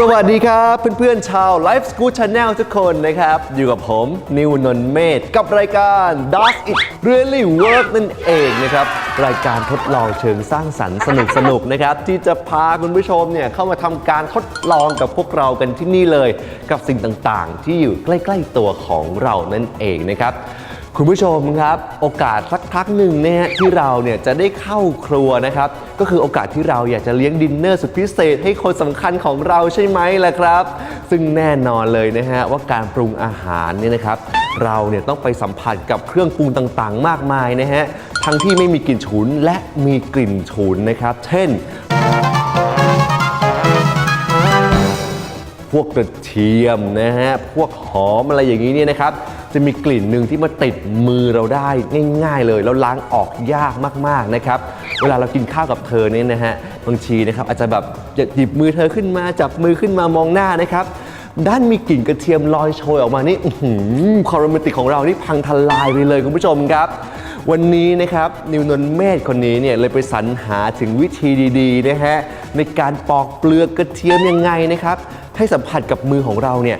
สวัสดีครับ เพื่อนๆชาว Life School Channel ทุกคนนะครับ อยู่กับผม นิวนนท์เมธกับรายการ Does It Really Work นั่นเองนะครับ รายการทดลองเชิงสร้างสรรค์สนุกๆนะครับ ที่จะพาคุณผู้ชมเนี่ยเข้ามาทำการทดลองกับพวกเรากันที่นี่เลย กับสิ่งต่างๆ ที่อยู่ใกล้ ๆ ตัวของเรานั่นเองนะครับ คุณผู้ชมครับโอกาสสักครั้งหนึ่งเนี่ยที่เราเนี่ยจะได้เข้าครัวนะครับก็คือโอกาสที่เราอยากจะเลี้ยงดินเนอร์สุดพิเศษ ให้คนสำคัญของเราใช่ไหมล่ะครับ ซึ่งแน่นอนเลยนะฮะว่าการปรุงอาหารเนี่ยนะครับเราเนี่ยต้องไปสัมผัสกับเครื่องปรุงต่างๆ มากมายนะฮะทั้งที่ไม่มีกลิ่นฉุนและมีกลิ่นฉุนนะครับ เช่นพวกกระเทียมนะฮะ พวกหอมอะไรอย่างนี้เนี่ยนะครับ จะมีกลิ่นหนึ่งที่มาติดมือเราได้ง่าย ๆ เลยแล้วล้างออกยากมากๆนะครับเวลาเรากินข้าวกับเธอเนี่ยนะฮะบางทีนะครับอาจจะแบบหยิบมือเธอขึ้นมาจับมือขึ้นมามองหน้านะครับด้านมีกลิ่นกระเทียมลอยโชยออกมานี่อื้อหือคารมติกของเรานี่พังทลายไปเลยคุณผู้ชมครับ วันนี้นะครับนิวนนท์เมธคนนี้เนี่ยเลยไปสรรหาถึงวิธีดีๆนะฮะในการปอกเปลือกกระเทียมยังไงนะครับ ให้สัมผัสกับมือของเราเนี่ย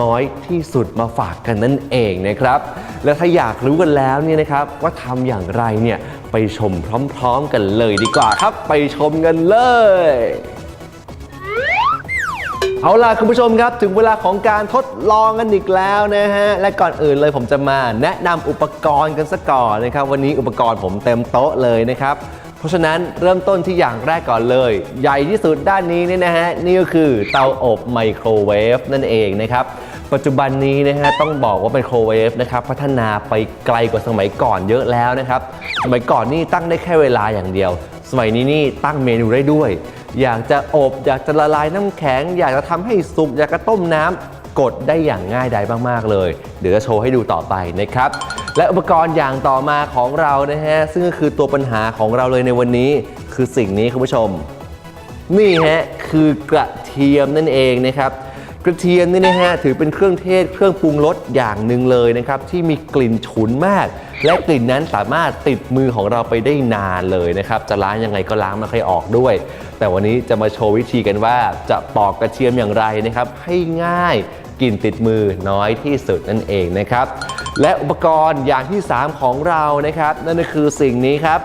น้อยที่สุดมาฝากกันนั่นเองนะครับ และถ้าอยากรู้กันแล้วเนี่ยนะครับว่าทำอย่างไรเนี่ยไปชมพร้อมๆกันเลยดีกว่าครับ ไปชมกันเลยเอาล่ะคุณผู้ชมครับถึงเวลาของการทดลองกันอีกแล้วนะฮะและก่อนอื่นเลยผมจะมาแนะนำอุปกรณ์กันสักก่อนนะครับ วันนี้อุปกรณ์ผมเต็มโต๊ะเลยนะครับ เพราะฉะนั้นเริ่มต้นที่อย่างแรกก่อนเลย ใหญ่ที่สุดด้านนี้เนี่ยนะฮะนี่ก็คือเตาอบไมโครเวฟนั่นเองนะครับปัจจุบันนี้นะฮะต้องบอกว่าไมโครเวฟนะครับพัฒนาไปไกลกว่าสมัยก่อนเยอะแล้วนะครับสมัยก่อนนี่ตั้งได้แค่เวลาอย่างเดียว สมัยนี้นี่ตั้งเมนูได้ด้วย อยากจะอบอยากจะละลายน้ำแข็ง อยากจะทำให้สุกอยากจะต้มน้ำกดได้อย่างง่ายดายมากๆเลย เดี๋ยวจะโชว์ให้ดูต่อไปนะครับ และอุปกรณ์อย่างต่อมาของเรานะฮะ ซึ่งก็คือตัวปัญหาของเราเลยในวันนี้ คือสิ่งนี้คุณผู้ชม นี่ฮะ คือกระเทียมนั่นเองนะครับกระเทียมนี่นะฮะถือเป็นเครื่องเทศเครื่องปรุงรสอย่างหนึ่งเลยนะครับ ที่มีกลิ่นฉุนมาก และกลิ่นนั้นสามารถติดมือของเราไปได้นานเลยนะครับ จะล้างยังไงก็ล้างไม่ค่อยออกด้วย แต่วันนี้จะมาโชว์วิธีกันว่าจะปอกกระเทียมอย่างไรนะครับ ให้ง่าย กลิ่นติดมือน้อยที่สุดนั่นเองนะครับ และอุปกรณ์อย่างที่ 3 ของเรานะครับ นั่นก็คือสิ่งนี้ครับ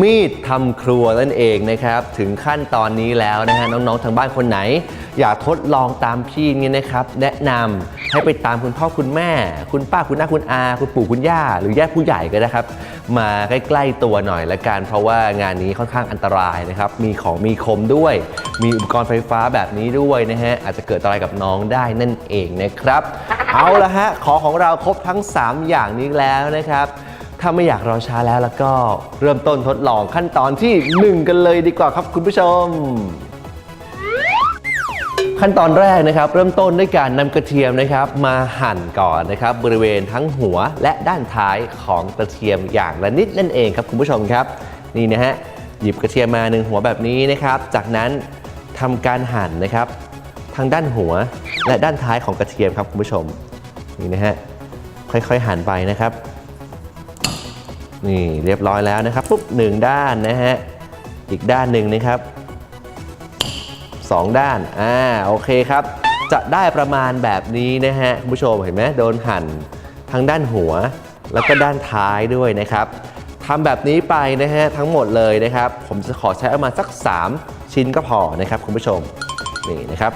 มีดทำครัวนั่นเองนะครับ ถึงขั้นตอนนี้แล้วนะฮะน้องๆทางบ้านคนไหน อยากทดลองตามพี่นี่นะครับ แนะนำ ให้ไปตามคุณพ่อคุณแม่ คุณป้าคุณน้าคุณอา คุณปู่คุณย่า หรือญาติผู้ใหญ่ก็ได้ครับ มาใกล้ๆตัวหน่อยละกัน เพราะว่างานนี้ค่อนข้างอันตรายนะครับ มีของมีคมด้วย มีอุปกรณ์ไฟฟ้าแบบนี้ด้วยนะฮะ อาจจะเกิดอะไรกับน้องได้นั่นเองนะครับ เอาละฮะ ของของเราครบทั้ง 3 อย่างนี้แล้วนะครับถ้าไม่อยากรอช้าแล้วแล้วก็เริ่มต้นทดลองขั้นตอนที่ 1 กันเลยดีกว่าครับคุณผู้ชม ขั้นตอนแรกนะครับ เริ่มต้นด้วยการนำกระเทียมนะครับมาหั่นก่อนนะครับบริเวณทั้งหัวและด้านท้ายของกระเทียมอย่างละนิดนั่นเองครับคุณผู้ชมครับนี่นะฮะหยิบกระเทียมมาหนึ่งหัวแบบนี้นะครับ จากนั้นทำการหั่นนะครับทางด้านหัวและด้านท้ายของกระเทียมครับคุณผู้ชมนี่นะฮะค่อยๆหั่นไปนะครับนี่เรียบร้อยแล้วนะครับปุ๊บหนึ่งด้านนะฮะอีกด้านหนึ่งนะครับ สองด้าน อ่า โอเคครับ จะได้ประมาณแบบนี้นะฮะคุณผู้ชมเห็นไหมโดนหั่นทั้งด้านหัว แล้วก็ด้านท้ายด้วยนะครับทำแบบนี้ไปนะฮะทั้งหมดเลยนะครับ ผมจะขอใช้ประมาณสัก 3 ชิ้นก็พอนะครับคุณผู้ชม นี่นะครับ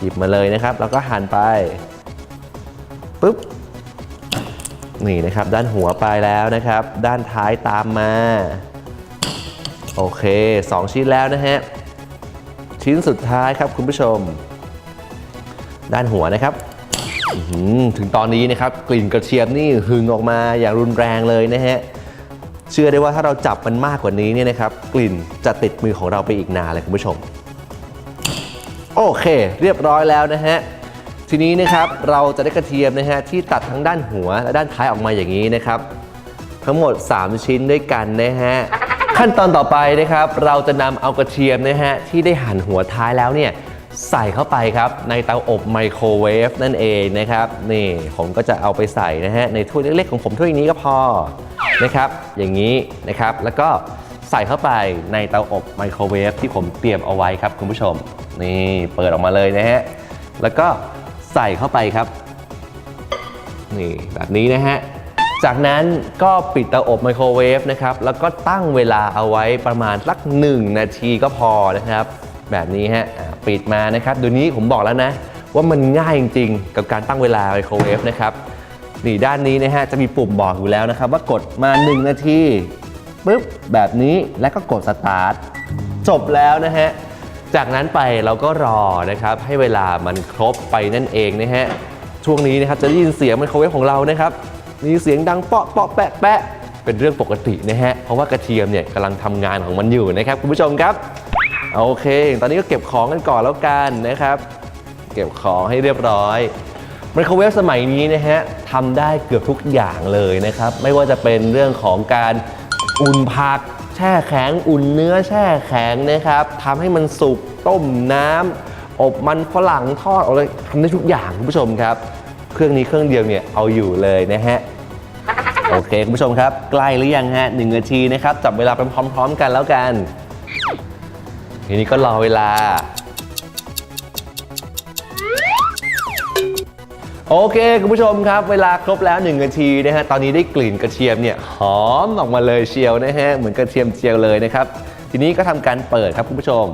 หยิบมาเลยนะครับ แล้วก็หั่นไปปุ๊บนี่นะครับ ด้านหัวไปแล้วนะครับ ด้านท้ายตามมา โอเค 2 ชิ้นแล้วนะฮะ ชิ้นสุดท้ายครับคุณผู้ชม ด้านหัวนะครับถึงตอนนี้นะครับกลิ่นกระเทียมนี่หึงออกมาอย่างรุนแรงเลยนะฮะเชื่อได้ว่าถ้าเราจับมันมากกว่านี้เนี่ยนะครับ กลิ่นจะติดมือของเราไปอีกนานเลยคุณผู้ชม โอเค เรียบร้อยแล้วนะฮะทีนี้นะครับเราจะได้กระเทียมนะฮะที่ตัดทั้งด้านหัวและด้านท้ายออกมาอย่างนี้นะครับ ทั้งหมด 3 ชิ้นด้วยกันนะฮะ ขั้นตอนต่อไปนะครับ เราจะนำเอากระเทียมนะฮะที่ได้หั่นหัวท้ายแล้วเนี่ยใส่เข้าไปครับในเตาอบไมโครเวฟนั่นเองนะครับนี่ผมก็จะเอาไปใส่นะฮะในถ้วยเล็กๆของผมถ้วยนี้ก็พอนะครับ อย่างนี้นะครับแล้วก็ใส่เข้าไปในเตาอบไมโครเวฟที่ผมเตรียมเอาไว้ครับคุณผู้ชม นี่เปิดออกมาเลยนะฮะแล้วก็ใส่เข้าไปครับ นี่แบบนี้นะฮะ จากนั้นก็ปิดเตาอบไมโครเวฟนะครับ แล้วก็ตั้งเวลาเอาไว้ประมาณสัก 1 นาทีก็พอนะครับ แบบนี้ฮะปิดมานะครับเดี๋ยวนี้ผมบอกแล้วนะ ว่ามันง่ายจริงๆ กับการตั้งเวลาไมโครเวฟนะครับนี่ด้านนี้นะฮะจะมีปุ่มบอกอยู่แล้วนะครับ ว่ากดมา 1 นาทีปุ๊บแบบนี้แล้วก็กดสตาร์ทจบแล้วนะฮะจากนั้นไปเราก็รอนะครับ ให้เวลามันครบไปนั่นเองนะฮะช่วงนี้นะครับจะได้ยินเสียงไมโครเวฟของเรานะครับ มีเสียงดังเปาะเปาะแปะแปะเป็นเรื่องปกตินะฮะ เพราะว่ากระเทียมเนี่ยกำลังทำงานของมันอยู่นะครับคุณผู้ชมครับ โอเค ตอนนี้ก็เก็บของกันก่อนแล้วกันนะครับ เก็บของให้เรียบร้อยไมโครเวฟสมัยนี้นะฮะทำได้เกือบทุกอย่างเลยนะครับ ไม่ว่าจะเป็นเรื่องของการอุ่นผัก แช่แข็ง อุ่นเนื้อแช่แข็งนะครับทำให้มันสุกต้มน้ำอบมันฝรั่งทอดอะไรทำได้ทุกอย่างคุณผู้ชมครับ เครื่องนี้เครื่องเดียวเนี่ย เอาอยู่เลยนะฮะ โอเค คุณผู้ชมครับ ใกล้หรือยังฮะหนึ่งนาทีนะครับ จับเวลาไปพร้อม ๆ กันแล้วกัน ทีนี้ก็รอเวลา โอเค คุณผู้ชมครับ เวลาครบแล้ว 1 นาทีนะฮะ ตอนนี้ได้กลิ่นกระเทียมเนี่ยหอมออกมาเลยเชียวนะฮะ เหมือนกระเทียมเจียวเลยนะครับ ทีนี้ก็ทำการเปิดครับคุณผู้ชม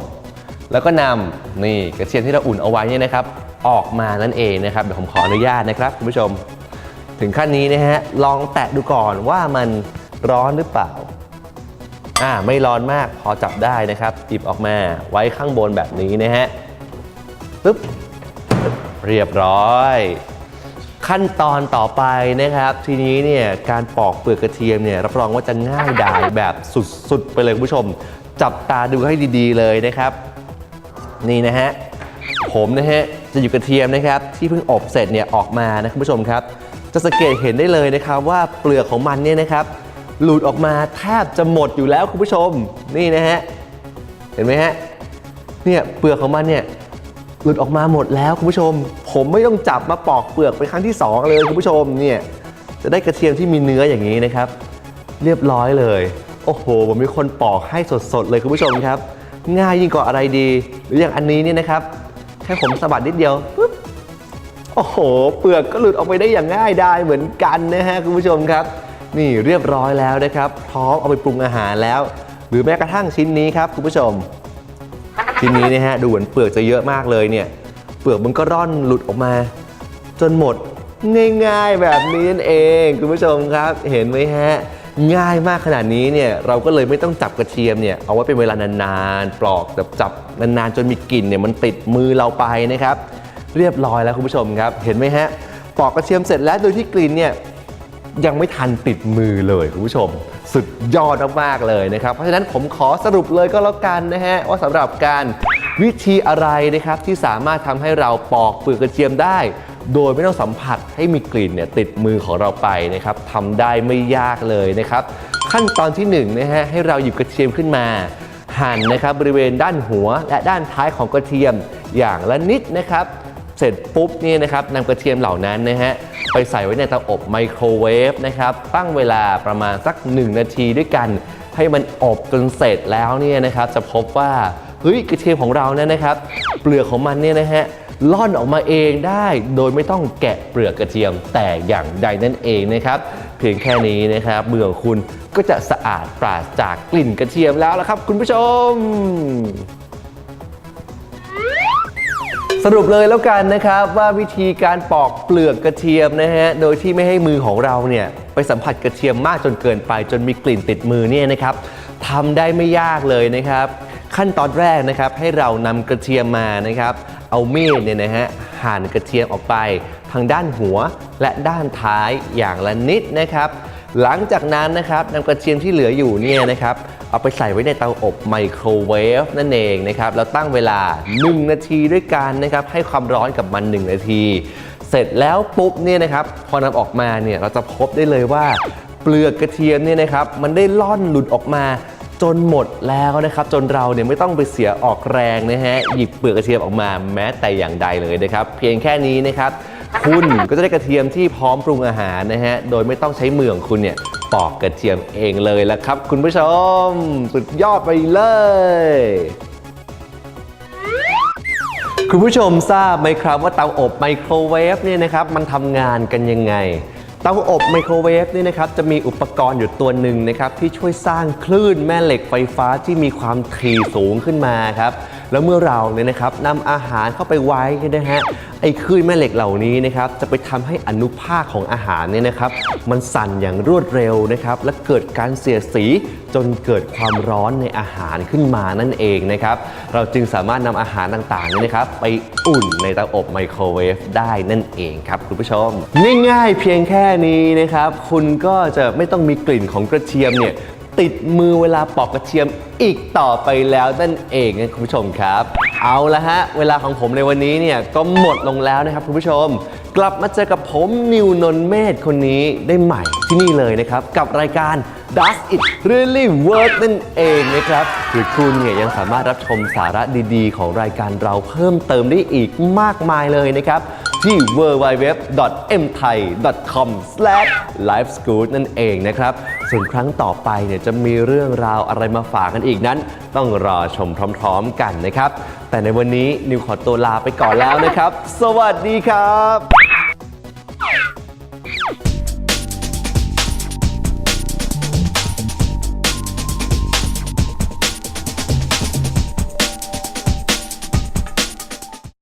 แล้วก็นำนี่กระเทียมที่เราอุ่นเอาไว้เนี่ยนะครับออกมานั่นเองนะครับเดี๋ยวผมขออนุญาตนะครับคุณผู้ชม ถึงขั้นนี้นะฮะ ลองแตะดูก่อนว่ามันร้อนหรือเปล่า อ่า ไม่ร้อนมากพอจับได้นะครับหยิบออกมาไว้ข้างบนแบบนี้นะฮะปึ๊บ เรียบร้อยขั้นตอนต่อไปนะครับ ทีนี้เนี่ยการปอกเปลือกกระเทียมเนี่ยรับรองว่าจะง่ายดายแบบสุดๆ ไปเลยคุณผู้ชม จับตาดูให้ดีๆ เลยนะครับ นี่นะฮะผมนะฮะจะหยิบกระเทียมนะครับ ที่เพิ่งอบเสร็จเนี่ยออกมานะคุณผู้ชมครับ จะสังเกตเห็นได้เลยนะครับว่าเปลือกของมันเนี่ยนะครับ หลุดออกมาแทบจะหมดอยู่แล้วคุณผู้ชมนี่นะฮะเห็นไหมฮะเนี่ยเปลือกของมันเนี่ยหลุดออกมาหมดแล้วคุณผู้ชม ผมไม่ต้องจับมาปอกเปลือกเป็นครั้งที่สองเลยคุณผู้ชมเนี่ยจะได้กระเทียมที่มีเนื้ออย่างนี้นะครับ เรียบร้อยเลย โอ้โหผมมีคนปอกให้สดๆเลยคุณผู้ชมครับ ง่ายยิ่งกว่าอะไรดี หรืออย่างอันนี้เนี่ยนะครับแค่ผมสะบัดนิดเดียวปุ โอ้โห เปลือกก็หลุดออกไปได้อย่างง่ายดายเหมือนกันนะฮะคุณผู้ชมครับ นี่เรียบร้อยแล้วนะครับ พร้อมเอาไปปรุงอาหารแล้ว หรือแม้กระทั่งชิ้นนี้ครับคุณผู้ชม ชิ้นนี้นะฮะดูเหมือนเปลือกจะเยอะมากเลยเนี่ย เปลือกมันก็ร่อนหลุดออกมา จนหมดง่ายๆแบบนี้นั่นเองคุณผู้ชมครับ เห็นไหมฮะง่ายมากขนาดนี้เนี่ยเราก็เลยไม่ต้องจับกระเทียมเนี่ยเอาไว้เป็นเวลานานๆปลอกแบบจับนานๆจนมีกลิ่นเนี่ยมันติดมือเราไปนะครับ เรียบร้อยแล้วคุณผู้ชมครับ เห็นไหมฮะปอกกระเทียมเสร็จแล้วโดยที่กลิ่นเนี่ยยังไม่ทันติดมือเลยคุณผู้ชม สุดยอดมากๆเลยนะครับ เพราะฉะนั้นผมขอสรุปเลยก็แล้วกันนะฮะว่าสำหรับการวิธีอะไรนะครับที่สามารถทำให้เราปอกเปลือกกระเทียมได้ โดยไม่ต้องสัมผัสให้มีกลิ่นเนี่ยติดมือของเราไปนะครับทำได้ไม่ยากเลยนะครับ ขั้นตอนที่หนึ่งนะฮะให้เราหยิบกระเทียมขึ้นมา หั่นนะครับบริเวณด้านหัวและด้านท้ายของกระเทียมอย่างละนิดนะครับ เสร็จปุ๊บนี่นะครับนำกระเทียมเหล่านั้นนะฮะไปใส่ไว้ในเตาอบไมโครเวฟนะครับตั้งเวลาประมาณสัก 1 นาทีด้วยกัน ให้มันอบจนเสร็จแล้วเนี่ยนะครับจะพบว่าเฮ้ยกระเทียมของเราเนี่ยนะครับ เปลือกของมันเนี่ยนะฮะล่อนออกมาเองได้โดยไม่ต้องแกะเปลือกกระเทียมแต่อย่างใดนั่นเองนะครับเพียงแค่นี้นะครับเมือของคุณก็จะสะอาดปราศจากกลิ่นกระเทียมแล้วละครับ คุณผู้ชม สรุปเลยแล้วกันนะครับว่าวิธีการปอกเปลือกกระเทียมนะฮะโดยที่ไม่ให้มือของเราเนี่ยไปสัมผัสกระเทียมมากจนเกินไป จนมีกลิ่นติดมือเนี่ยนะครับทำได้ไม่ยากเลยนะครับ ขั้นตอนแรกนะครับให้เรานำกระเทียมมานะครับ เอามีดเนี่ยนะฮะหั่นกระเทียมออกไป ทางด้านหัวและด้านท้ายอย่างละนิดนะครับ หลังจากนั้นนะครับนำกระเทียมที่เหลืออยู่เนี่ยนะครับเอาไปใส่ไว้ในเตาอบไมโครเวฟนั่นเองนะครับแล้วตั้งเวลา 1 นาทีด้วยกันนะครับให้ความร้อนกับมัน 1 นาที เสร็จแล้วปุ๊บเนี่ยนะครับพอนำออกมาเนี่ยเราจะพบได้เลยว่าเปลือกกระเทียมเนี่ยนะครับมันได้ล่อนหลุดออกมาจนหมดแล้วนะครับ จนเราเนี่ยไม่ต้องไปเสียออกแรงนะฮะหยิบเปลือกกระเทียมออกมาแม้แต่อย่างใดเลยนะครับ เพียงแค่นี้นะครับ คุณก็จะได้กระเทียมที่พร้อมปรุงอาหารนะฮะ โดยไม่ต้องใช้มือของคุณเนี่ยปอกกระเทียมเองเลยละครับ คุณผู้ชม สุดยอดไปเลย คุณผู้ชมทราบไหมครับว่าเตาอบไมโครเวฟเนี่ยนะครับมันทำงานกันยังไงเตาอบไมโครเวฟนี่นะครับจะมีอุปกรณ์อยู่ตัวหนึ่งนะครับที่ช่วยสร้างคลื่นแม่เหล็กไฟฟ้าที่มีความถี่สูงขึ้นมาครับ แล้วเมื่อเราเนี่ยนะครับนำอาหารเข้าไปไว้เนี่ยนะฮะไอ้คลื่นแม่เหล็กเหล่านี้นะครับจะไปทำให้อนุภาคของอาหารเนี่ยนะครับ มันสั่นอย่างรวดเร็วนะครับและเกิดการเสียดสีจนเกิดความร้อนในอาหารขึ้นมานั่นเองนะครับเราจึงสามารถนำอาหารต่างๆนี่นะครับไปอุ่นในเตาอบไมโครเวฟได้นั่นเองครับคุณผู้ชม ง่ายๆเพียงแค่นี้นะครับ คุณก็จะไม่ต้องมีกลิ่นของกระเทียมเนี่ย ติดมือเวลาปอกกระเทียมอีกต่อไปแล้วนั่นเองนะคุณผู้ชมครับ เอาละฮะ เวลาของผมในวันนี้เนี่ยก็หมดลงแล้วนะครับคุณผู้ชม กลับมาเจอกับผมนิวนนท์เมธคนนี้ได้ใหม่ที่นี่เลยนะครับ กับรายการ Does It Really Work นั่นเองนะครับหรือคุณเนี่ยยังสามารถรับชมสาระดีๆ ของรายการเราเพิ่มเติมได้อีกมากมายเลยนะครับ ที่ www.mthai.com/liveschool นั่นเองนะครับ ส่วนครั้งต่อไปเนี่ยจะมีเรื่องราวอะไรมาฝากกันอีกนั้น ต้องรอชมพร้อมๆกันนะครับ แต่ในวันนี้นิวขอตัวลาไปก่อนแล้วนะครับ สวัสดีครับ